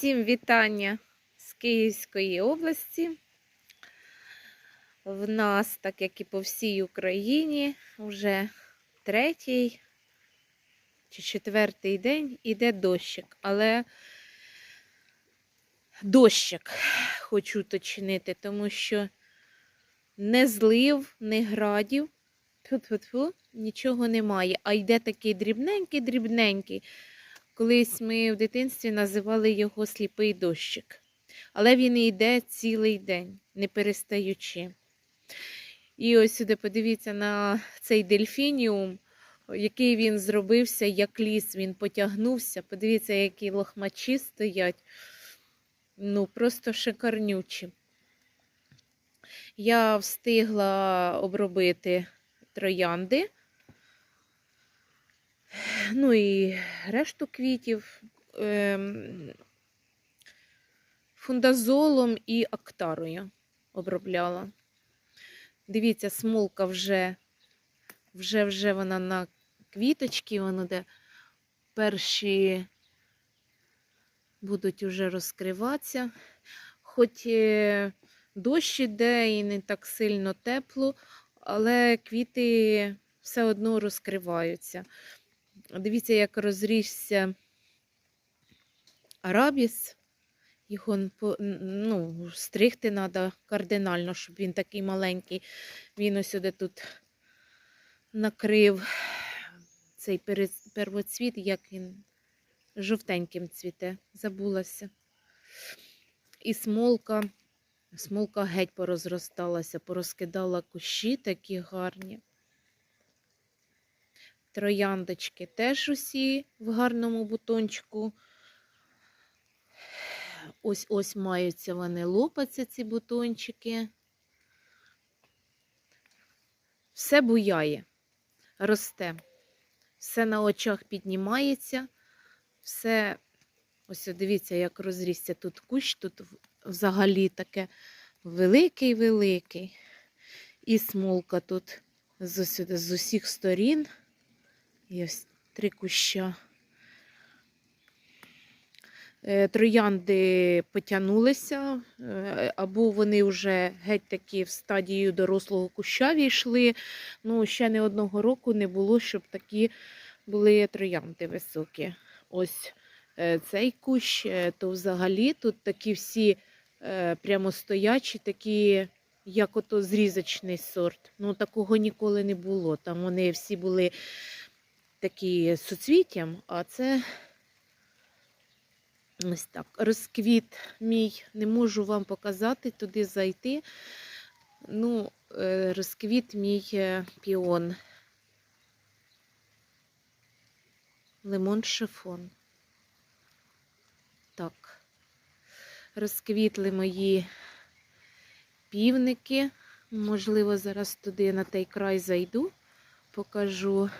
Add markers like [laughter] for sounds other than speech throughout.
Всім вітання з Київської області. В нас, так як і по всій Україні, вже третій чи четвертий день іде дощик. Але дощик хочу уточнити, тому що не злив, не градів. Тьфу-тьфу-тьфу, нічого немає. А йде такий дрібненький-дрібненький. Колись ми в дитинстві називали його сліпий дощик. Але він йде цілий день, не перестаючи. І ось сюди подивіться на цей дельфініум, який він зробився, як ліс, він потягнувся. Подивіться, які лохмачі стоять. Ну, просто шикарнючі. Я встигла обробити троянди. Ну і решту квітів ем, фундазолом і актарою обробляла. Дивіться, смолка вже, вже, вже вона на квіточки, воно де перші будуть уже розкриватися. Хоч е, дощ іде і не так сильно тепло, але квіти все одно розкриваються. Дивіться, як розрісся арабіс. Його ну, стригти треба кардинально, щоб він такий маленький. Він ось сюди тут накрив цей первоцвіт, як він жовтеньким цвіте, забулася. І смолка, смолка геть порозросталася, порозкидала кущі такі гарні. Трояндочки теж усі в гарному бутончику. Ось ось маються вони лопаться, ці бутончики. Все буяє, росте, все на очах піднімається, все, ось дивіться, як розрісся тут кущ, тут взагалі таке великий-великий. І смолка тут з, усіх сторін. Є три куща. Е, троянди потягнулися, е, або вони вже геть такі в стадію дорослого куща війшли. Ну, ще не одного року не було, щоб такі були троянди високі. Ось е, цей кущ, то взагалі тут такі всі прямостоячі, такі, як ото зрізочний сорт. Ну, такого ніколи не було. Там вони всі були такі суцвіттям, а це ось так. Розквіт мій, не можу вам показати, туди зайти. Ну, е, розквіт мій е, піон. Лимон шифон. Так. Розквітли мої півники. Можливо, зараз туди на той край зайду, покажу.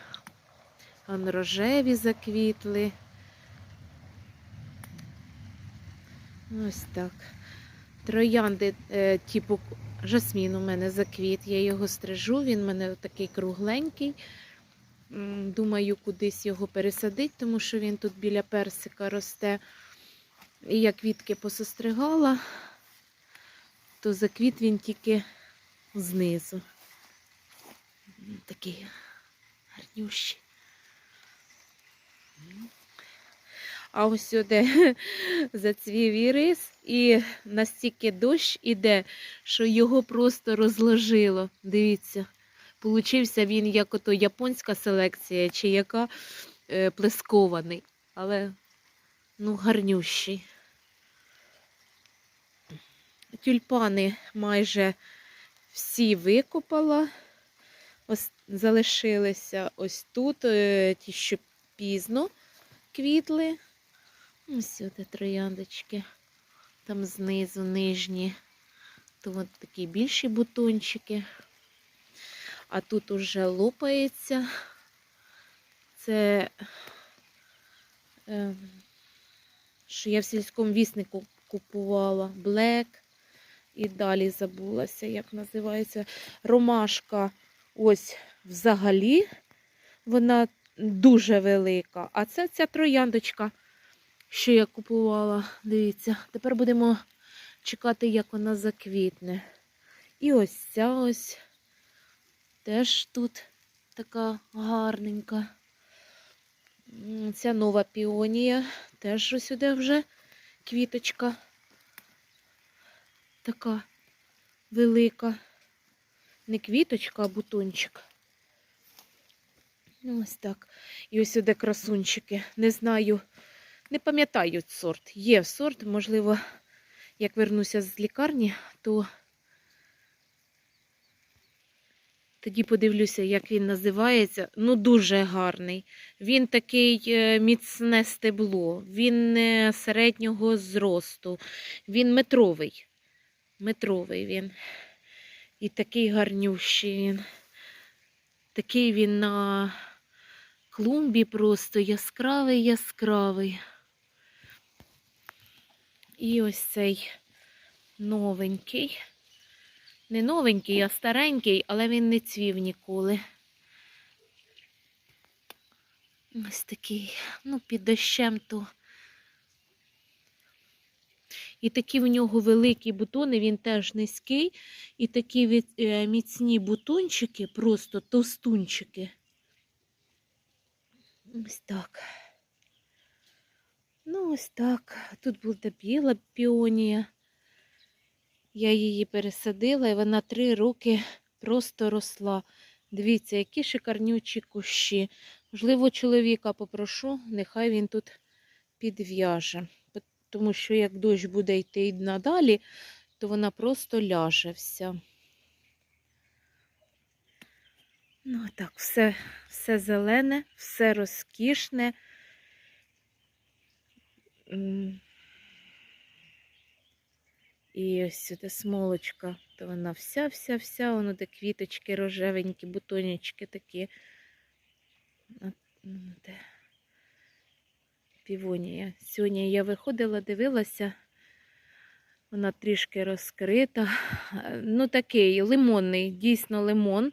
Он рожеві заквітли. Ось так. Троянди, е, типу жасмін у мене заквіт. Я його стрижу, він у мене такий кругленький. Думаю, кудись його пересадити, тому що він тут біля персика росте. І я квітки посостригала, то заквіт він тільки знизу. Такий гарнющий. А ось сюди [laughs] зацвів ірис, і настільки дощ іде, що його просто розложило. Дивіться, получився він як ото японська селекція, чи яка е, плескований, але ну, гарнющий. Тюльпани майже всі викопала. Ось залишилися ось тут, е, ті, що пізно квітли. Ось сюди трояндочки. Там знизу нижні. То от такі більші бутончики. А тут уже лопається. Це, е, що я в сільському віснику купувала блек. І далі забулася, як називається. Ромашка ось взагалі. Вона дуже велика. А це ця трояндочка що я купувала. Дивіться, тепер будемо чекати, як вона заквітне. І ось ця ось теж тут така гарненька. Ця нова піонія, теж ось сюди вже квіточка. Така велика. Не квіточка, а бутончик. Ну, Ось так. І ось сюди красунчики. Не знаю, не пам'ятаю сорт. Є сорт, можливо, як вернуся з лікарні, то тоді подивлюся, як він називається. Ну, дуже гарний. Він такий е, міцне стебло, він не середнього зросту, він метровий. Метровий він. І такий гарнющий він. Такий він на клумбі просто яскравий, яскравий. І ось цей новенький. Не новенький, а старенький, але він не цвів ніколи. Ось такий, ну, під дощем то. І такі в нього великі бутони, він теж низький. І такі е, міцні бутончики, просто товстунчики. Ось так. Ну, ось так. Тут буде біла піонія. Я її пересадила, і вона три роки просто росла. Дивіться, які шикарнючі кущі. Можливо, чоловіка попрошу, нехай він тут підв'яже. Тому що як дощ буде йти надалі, то вона просто ляже вся. Ну, так, все, все зелене, все розкішне. І ось сюди смолочка, то вона вся-вся-вся, воно де квіточки рожевенькі, бутонечки такі. Де. Півонія. Сьогодні я виходила, дивилася, вона трішки розкрита. Ну, такий лимонний, дійсно лимон.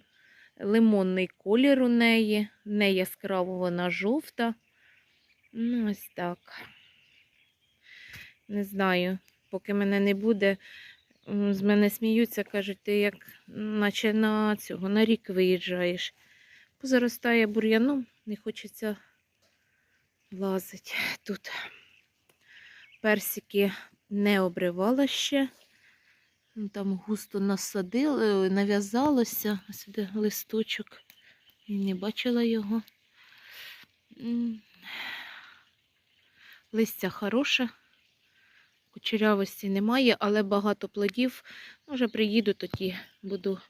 Лимонний колір у неї, не яскраво вона жовта. Ну, ось так. Не знаю, поки мене не буде, з мене сміються, кажуть, ти як наче на цього, на рік виїжджаєш. Позаростає бур'яном, не хочеться лазить тут. Персики не обривала ще. Ну, Там густо насадили, нав'язалося. Ось листочок. Не бачила його. Листя хороше. Кучерявості немає, але багато плодів. Може, приїду, тоді буду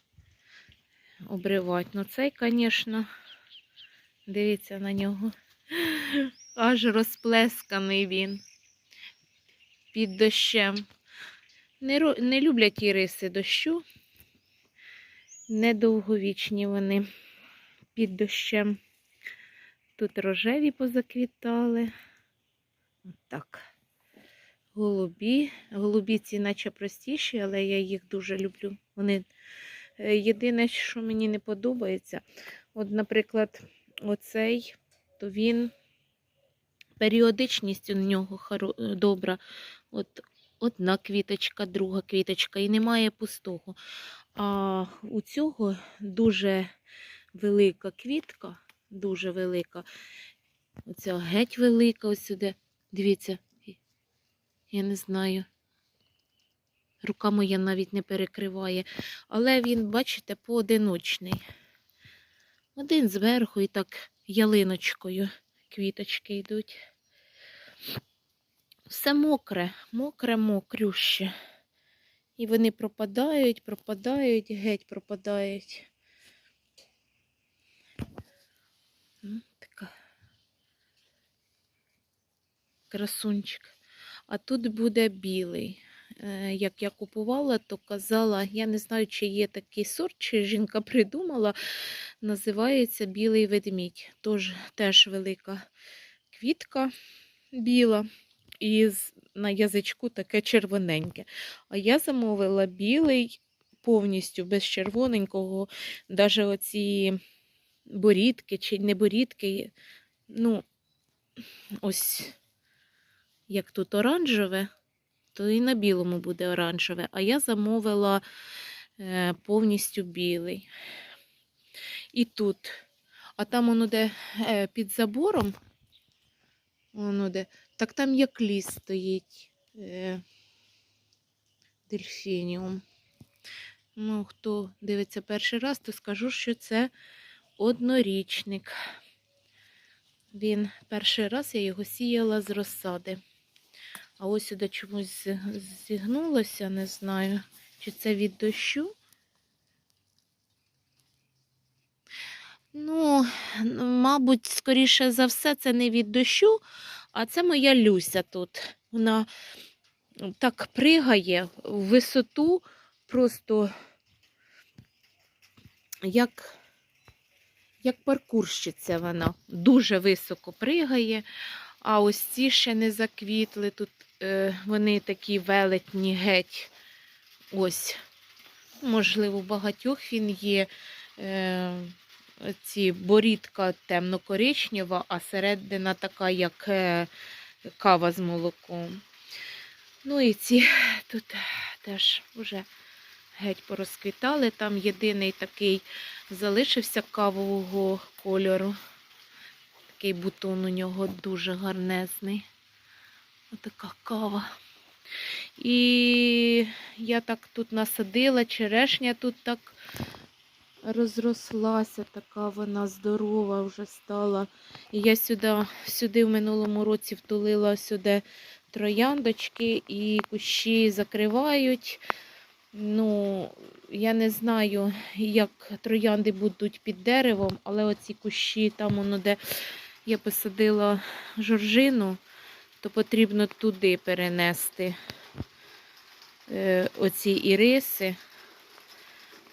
обривати. Ну, цей, звісно, дивіться на нього. Аж розплесканий він під дощем. Не, не люблять іриси дощу. Недовговічні вони під дощем. Тут рожеві позаквітали. Отак. Голубі. Голубі ці наче простіші, але я їх дуже люблю. Вони е, єдине, що мені не подобається, от, наприклад, оцей, то він періодичність у нього добра. От одна квіточка, друга квіточка, і немає пустого. А у цього дуже велика квітка, дуже велика. Оця геть велика, ось сюди. Дивіться, я не знаю. Рука моя навіть не перекриває. Але він, бачите, поодиночний. Один зверху і так ялиночкою квіточки йдуть. Все мокре, мокре, мокрюще. І вони пропадають, пропадають, геть пропадають. Така красунчик. А тут буде білий. Е, Як я купувала, то казала, я не знаю, чи є такий сорт, чи жінка придумала, називається білий ведмідь. Тож теж велика квітка біла. І на язичку таке червоненьке. А я замовила білий повністю без червоненького, навіть оці борідки чи не борідки. Ну, ось як тут оранжеве, то і на білому буде оранжеве. А я замовила е, повністю білий. І тут. А там воно де е, під забором, воно де, так там як ліс стоїть. Е, дельфініум. Ну, хто дивиться перший раз, то скажу, що це однорічник. Він перший раз я його сіяла з розсади. А ось сюди чомусь зігнулося, не знаю, чи це від дощу. Ну, мабуть, скоріше за все, це не від дощу, а це моя Люся тут. Вона так пригає в висоту, просто як, як паркурщиця вона. Дуже високо пригає. А ось ці ще не заквітли. Тут е, вони такі велетні геть. Ось. Можливо, багатьох він є. Е, ці борідка темно-коричнева, а середина така, як е, кава з молоком. Ну і ці [laughs] тут теж вже геть порозквітали. Там єдиний такий залишився кавового кольору. Такий бутон у нього дуже гарнезний. Отака кава. І я так тут насадила, черешня тут так розрослася, така вона здорова вже стала. І я сюди, сюди в минулому році втулила сюди трояндочки і кущі закривають. Ну, я не знаю, як троянди будуть під деревом, але оці кущі, там воно, де я посадила жоржину, то потрібно туди перенести е, оці іриси,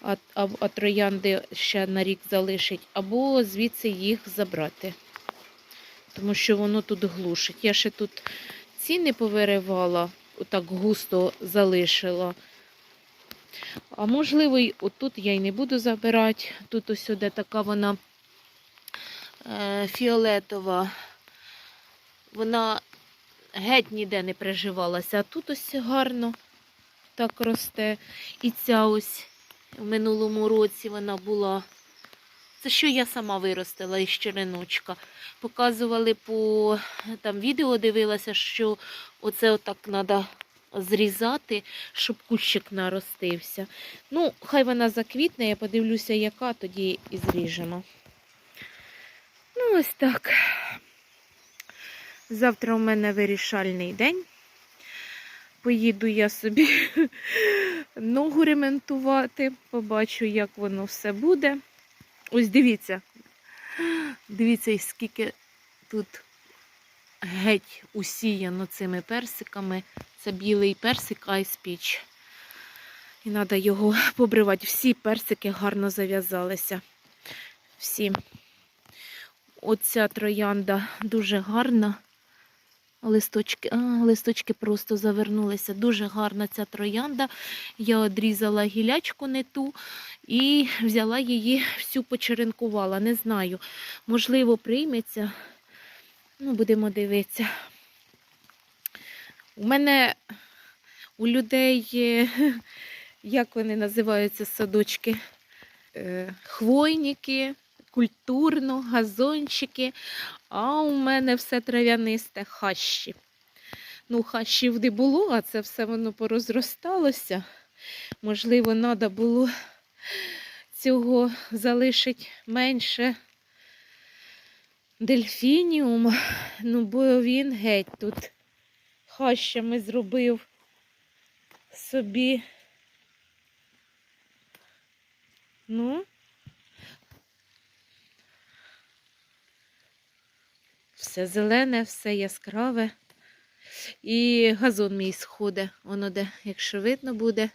а, а, троянди ще на рік залишить, або звідси їх забрати. Тому що воно тут глушить. Я ще тут ці не повиривала, отак густо залишила. А можливо, й отут я й не буду забирати. Тут ось де така вона е, фіолетова. Вона геть ніде не приживалася, а тут ось гарно так росте. І ця ось в минулому році вона була. Це що я сама виростила із череночка. Показували по там відео дивилася, що оце отак треба зрізати, щоб кущик наростився. Ну, хай вона заквітне, я подивлюся, яка, тоді і зріжемо. Ну, ось так. Завтра у мене вирішальний день. Поїду я собі [laughs] ногу ремонтувати, побачу, як воно все буде. Ось дивіться. Дивіться, скільки тут геть усіяно цими персиками. Це білий персик Ice Peach. І треба його побривати. Всі персики гарно зав'язалися. Всі. Оця троянда дуже гарна. Листочки, листочки просто завернулися. Дуже гарна ця троянда. Я одрізала гілячку не ту і взяла її всю почеренкувала. Не знаю, можливо, прийметься. Ну, будемо дивитися. У мене у людей, як вони називаються садочки, Е, хвойники, культурно, газончики, а у мене все трав'янисте хащі. Ну, хащів не було, а це все воно порозросталося. Можливо, треба було цього залишити менше дельфініум, ну, бо він геть тут хащами зробив собі. Ну, все зелене, все яскраве. І газон мій сходить. Воно де, якщо видно буде,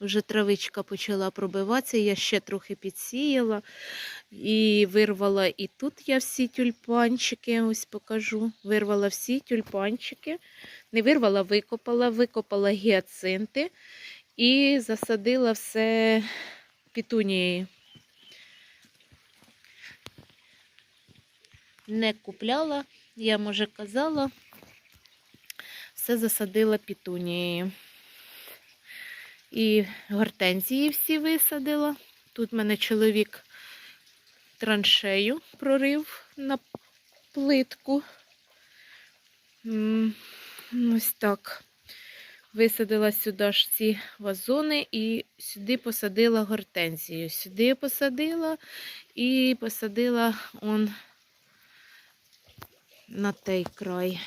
вже травичка почала пробиватися. Я ще трохи підсіяла і вирвала і тут я всі тюльпанчики, ось покажу. Вирвала всі тюльпанчики. Не вирвала, викопала, викопала гіацинти і засадила все пітунією. Не купляла, я може казала. все засадила пітунією. І гортензії всі висадила. Тут в мене чоловік траншею прорив на плитку. Ось так. Висадила сюди ж ці вазони і сюди посадила гортензію. Сюди посадила і посадила он на той край.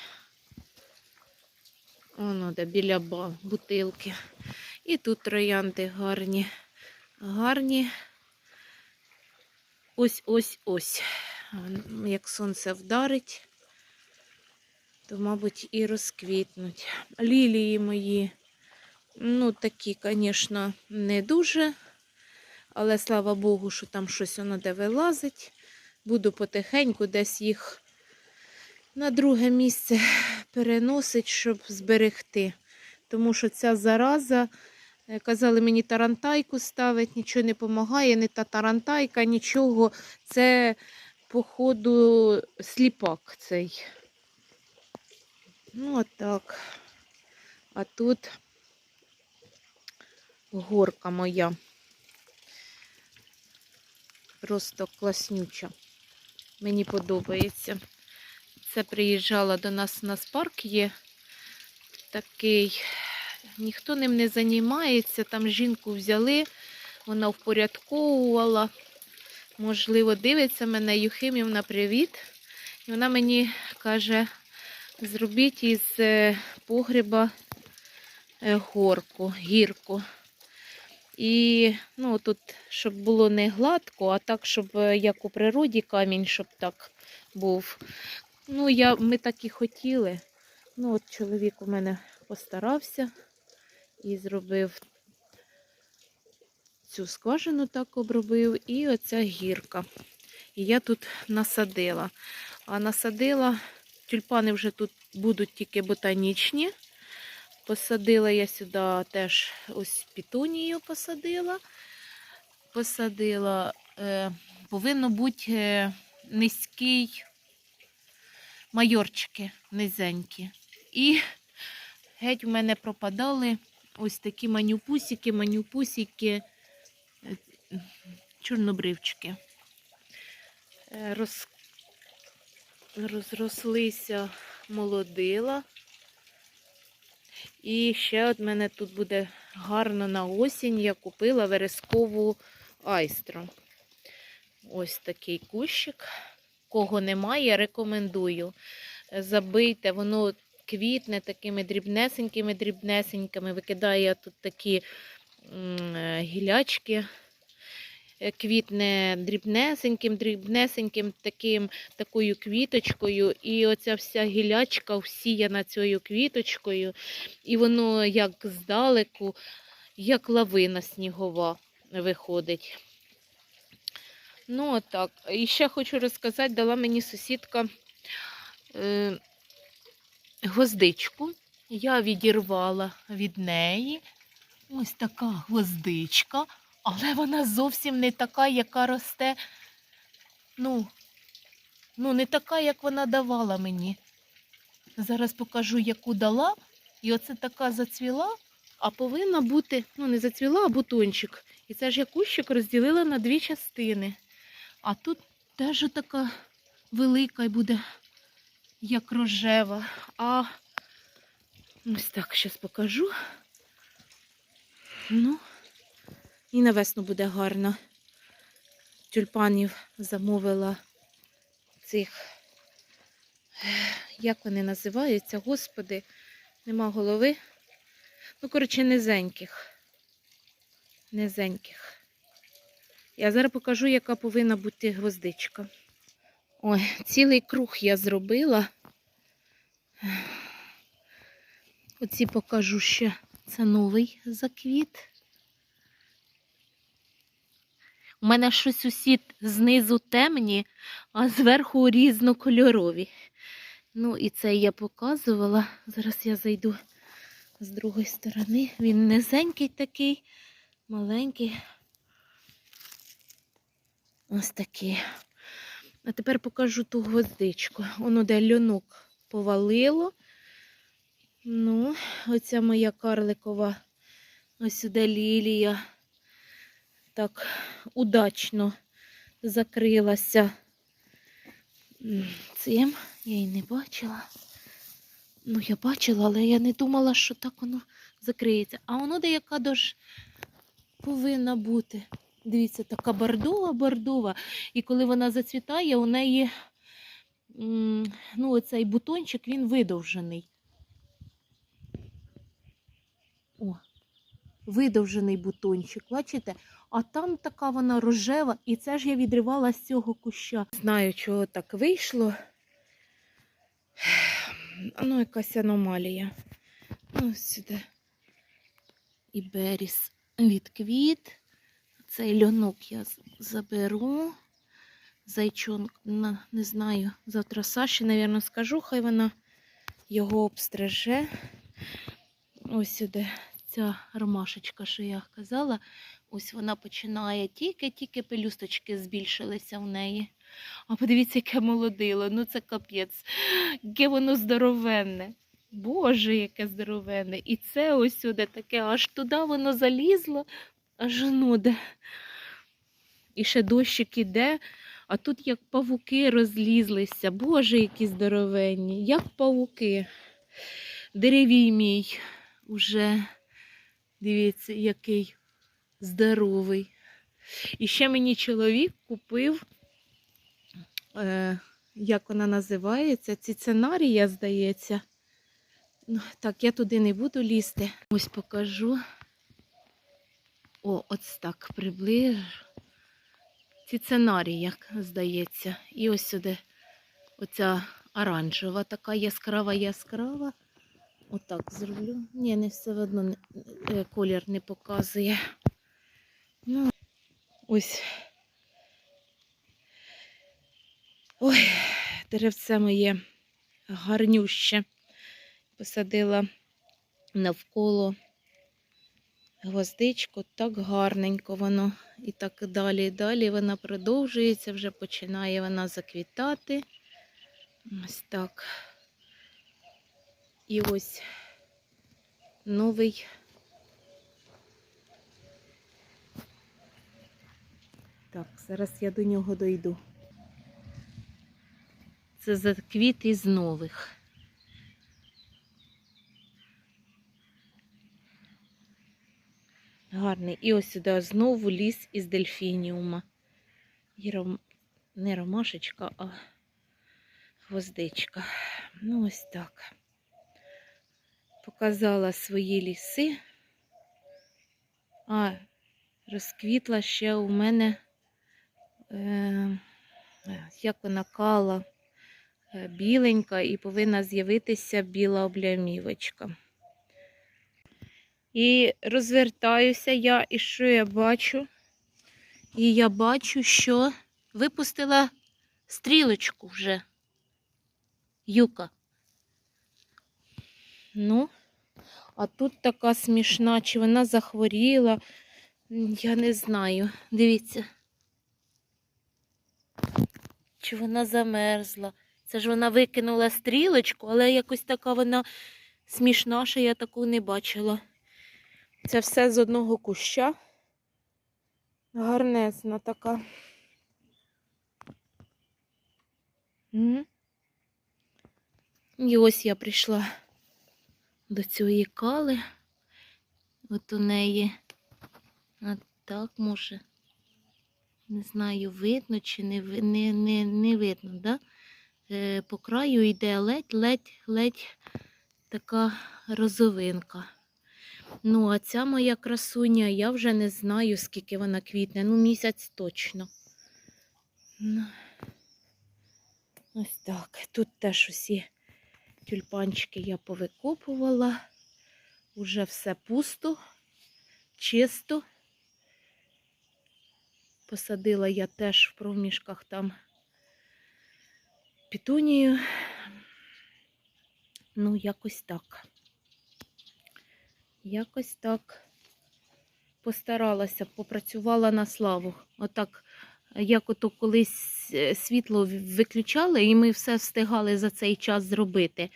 Воно де біля бутилки. І тут троянди гарні. Гарні. Ось ось ось. Як сонце вдарить, то, мабуть, і розквітнуть. Лілії мої, ну, такі, звісно, не дуже. Але слава Богу, що там щось воно де вилазить. Буду потихеньку десь їх на друге місце переносить, щоб зберегти. Тому що ця зараза, е, казали мені тарантайку ставить, нічого не допомагає, не та тарантайка, нічого. Це, походу, сліпак цей. Ну, отак. А тут горка моя. Просто класнюча. Мені подобається. Це приїжджала до нас у нас парк є такий. Ніхто ним не займається. Там жінку взяли, вона впорядковувала. Можливо, дивиться мене Юхимівна, привіт. І вона мені каже, зробіть із е, погреба е, горку, гірку. І ну, тут, щоб було не гладко, а так, щоб е, як у природі камінь, щоб так був. Ну, я, ми так і хотіли. Ну, от чоловік у мене постарався і зробив цю скважину так обробив, і оця гірка. І я тут насадила. А насадила, тюльпани вже тут будуть тільки ботанічні. Посадила я сюди теж ось пітунію посадила. Посадила, е, повинно бути е, низький майорчики низенькі. І геть в мене пропадали ось такі манюпусики, манюпусики, е, чорнобривчики. Е, Роз... Розрослися молодила. І ще от мене тут буде гарно на осінь. Я купила верескову айстру. Ось такий кущик. Кого немає, рекомендую. Е, Забийте, воно квітне такими дрібнесенькими, дрібнесенькими. Викидає тут такі е, гілячки. Е, Квітне дрібнесеньким, дрібнесеньким таким, такою квіточкою. І оця вся гілячка всіяна цією квіточкою. І воно як здалеку, як лавина снігова виходить. Ну, отак. І ще хочу розказати, дала мені сусідка е, гвоздичку. Я відірвала від неї. Ось така гвоздичка, але вона зовсім не така, яка росте. Ну, ну, не така, як вона давала мені. Зараз покажу, яку дала. І оце така зацвіла, а повинна бути, ну, не зацвіла, а бутончик. І це ж я кущик розділила на дві частини. А тут теж така велика і буде, як рожева. А ось так зараз покажу. Ну, і на весну буде гарно. Тюльпанів замовила цих, як вони називаються, господи, нема голови. Ну, коротше, низеньких. Низеньких. Я зараз покажу, яка повинна бути гвоздичка. Ой, цілий круг я зробила. Оці покажу ще. Це новий заквіт. У мене щось усі знизу темні, а зверху різнокольорові. Ну, і це я показувала. Зараз я зайду з другої сторони. Він низенький такий, маленький. Ось такий. А тепер покажу ту гвоздичку. Воно де льонок повалило. Ну, оця моя карликова ось сюди лілія так удачно закрилася цим. Я її не бачила. Ну, я бачила, але я не думала, що так воно закриється. А воно деяка дощ повинна бути. Дивіться, така бордова, бордова. І коли вона зацвітає, у неї ну, оцей бутончик він видовжений. О, видовжений бутончик, бачите? А там така вона рожева, і це ж я відривала з цього куща. Знаю, чого так вийшло. Ну, якась аномалія. Ну, сюди. І беріс відквіт. Цей льонок я заберу. Зайчонок, не знаю, завтра Саші, напевно, скажу, хай вона його обстриже. Ось сюди ця ромашечка, що я казала, ось вона починає тільки-тільки пелюсточки збільшилися в неї. А подивіться, яке молодило, ну це капець, яке воно здоровенне. Боже, яке здоровенне. І це ось сюди таке, аж туди воно залізло, аж ну де. І ще дощик іде, а тут як павуки розлізлися. Боже, які здоровенні, як павуки. Деревій мій уже, дивіться, який здоровий. І ще мені чоловік купив, е, як вона називається, цицинарія, здається. Ну, так, я туди не буду лізти. Ось покажу. О, ось так приближу. Цицинарія, здається. І ось сюди оця оранжева, така яскрава, яскрава. Отак зроблю. Ні, не все одно е, колір не показує. Ну, ось. Ой, деревце моє гарнюще. Посадила навколо гвоздичку, так гарненько воно. І так далі, і далі вона продовжується, вже починає вона заквітати. Ось так. І ось новий. Так, зараз я до нього дойду. Це заквіт із нових. Гарний. І ось сюди знову ліс із дельфініума. І ром... Не ромашечка, а гвоздичка. Ну, ось так. Показала свої ліси. А, розквітла ще у мене, е, як вона кала, е, біленька, і повинна з'явитися біла облямівочка. І розвертаюся я, і що я бачу? І я бачу, що випустила стрілочку вже. Юка. Ну, а тут така смішна, чи вона захворіла, я не знаю. Дивіться. Чи вона замерзла. Це ж вона викинула стрілочку, але якось така вона смішна, що я таку не бачила. Це все з одного куща. Гарнезна така. І ось я прийшла до цієї кали. От у неї от так може. Не знаю, видно чи не, не, не, не видно, да? Е, по краю йде ледь-ледь-ледь така розовинка. Ну, а ця моя красуня, я вже не знаю, скільки вона квітне. Ну, місяць точно. Ну, ось так. Тут теж усі тюльпанчики я повикопувала. Уже все пусто, чисто. Посадила я теж в проміжках там пітунію. Ну, якось так. Якось так постаралася, попрацювала на славу. Отак як ото колись е, світло виключали, і ми все встигали за цей час зробити.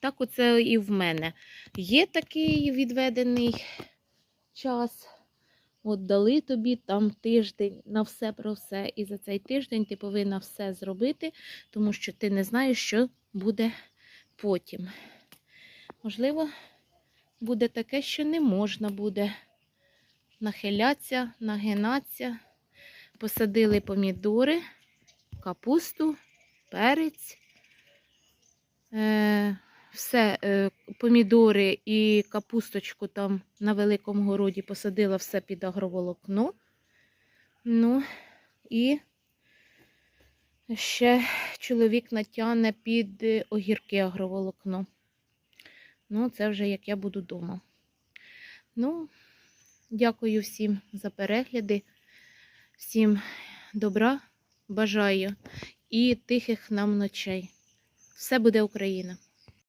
Так оце і в мене. Є такий відведений час. От дали тобі там тиждень на все про все. І за цей тиждень ти повинна все зробити, тому що ти не знаєш, що буде потім. Можливо, буде таке, що не можна буде нахилятися, нагинатися. Посадили помідори, капусту, перець. Е, все, е, помідори і капусточку там на великому городі посадила все під агроволокно. Ну, і ще чоловік натягне під е, огірки агроволокно. Ну, це вже як я буду вдома. Ну, дякую всім за перегляди. Всім добра бажаю і тихих нам ночей. Все буде Україна!